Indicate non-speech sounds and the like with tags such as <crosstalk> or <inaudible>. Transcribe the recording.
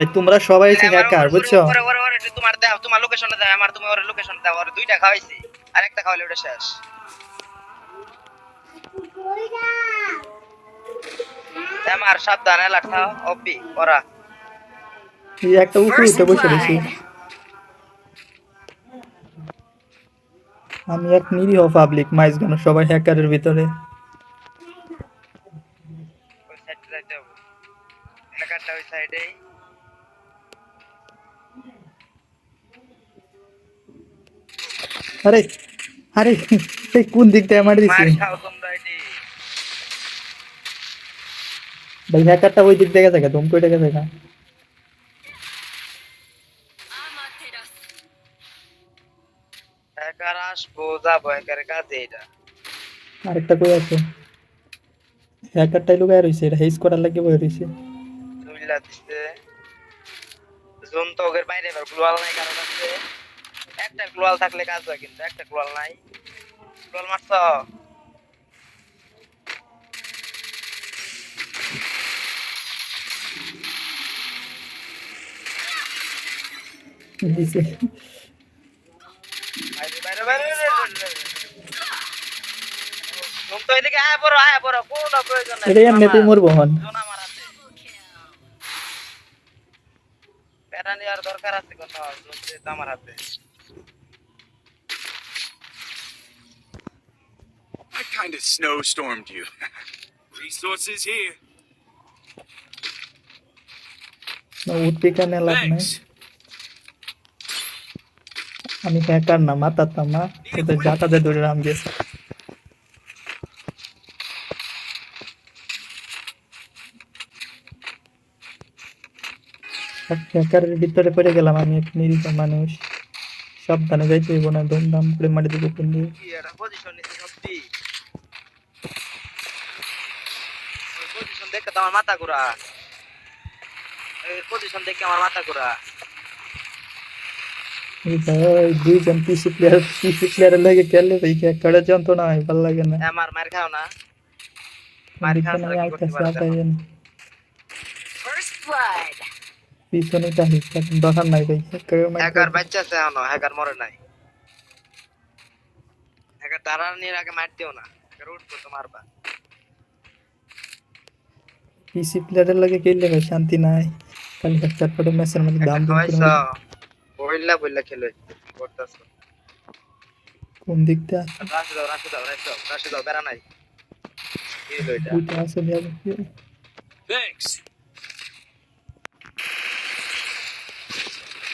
তোমরা সবাই হচ্ছে হ্যাকার বুঝছ? তোমার দাও তোমার লোকেশনটা দাও আমার তুমি ওর লোকেশন দাও ওর দুইটা খাওয়াইছি আর একটা খাওয়ালে ওটা শেষ। আমার সাবধান এলাট খাও অপি ওরা। এই একটা উপরে উঠে বসে রয়েছি আমি এক নিরীহ পাবলিক মাইজ গানো সবাই হ্যাকারের ভিতরে। ওই সাইডে যাইতে হবে। এলাকাটা ওই সাইডেই আরে আরে এই কোন দিক দিয়ে মারি দিছি ভাই হ্যাকারটা ওই দিক থেকে থাকে তুমি কই থেকে থাকে হ্যাকার আসব যাব হ্যাকারের কাজে এটা। আরেকটা কই আছে? হ্যাকারটাই লুকায় রইছে এটা হেজ করার লাগে বই রইছে। দুইলা দিছে। জোন তো ওদের বাইরে এবার গ্লোয়াল নাই কারণ আছে। একটা গ্লোয়াল থাকলে কাজ হয় কিন্তু একটা গ্লোয়াল নাই। গ্লোয়াল মারছ? বাইরে জোন তো এদিকে আয় পড়ো আয় পড়ো কোনো প্রয়োজন নাই এটা এমনিতেই মরবো হন জোন আমার হাতে প্যারা নেওয়ার দরকার আছে কোথাও জোন তো আমার হাতে I kind of snowstormed you. <laughs> Resources here. উঠতে কেন লাভ নাই. আমি হ্যাকার না মাতাতাম না তোদের জাটাতে ধরে রাম গেছে হ্যাকারের ভিতরে পড়ে গেলাম আমি এক নিরীহ মানুষ সাবধানে যাইতে হইব না ধুমধাম করে মাটি দিকে কোন দিয়ে কি একটা পজিশন নিতে সত্যি পজিশন দেখে তো আমার মাথা ঘোরা এই পজিশন দেখে আমার মাথা ঘোরা এই ভাই দুইজন পিসি প্লেয়ার পিসি প্লেয়ারের লাগে খেললে ভাই হ্যাকারের যন্ত্রণা হয় ভালো লাগে না আমার মার খাও না মার দিকে খাও না না, কি করতে আইতাছে পারো আতাইন First blood. পিছনে তাহি দরকার নাই ভাই হ্যাকার মাইর বাচ্চা আছে এখনও হ্যাকার মরে নাই। হ্যাকার তারা নিয়ে আগে দিও না হ্যাকার উঠবো তো মারবা। পিসি প্লেয়ারের লাগে খেললে ভাই শান্তি নাই খালি হ্যাকার পরে ম্যাচের মধ্যে দাম মারে। বইলা বইলা খেলো করতেছ। কোন দিক দিয়ে আছে রাশি দাও রাশি দাও রাশি দাও রাশি দাও বেড়া নাই। কি হলো এটা? দুইটা আছে দেখ Thanks. ওরা হ্যাকার হ্যাকার একটা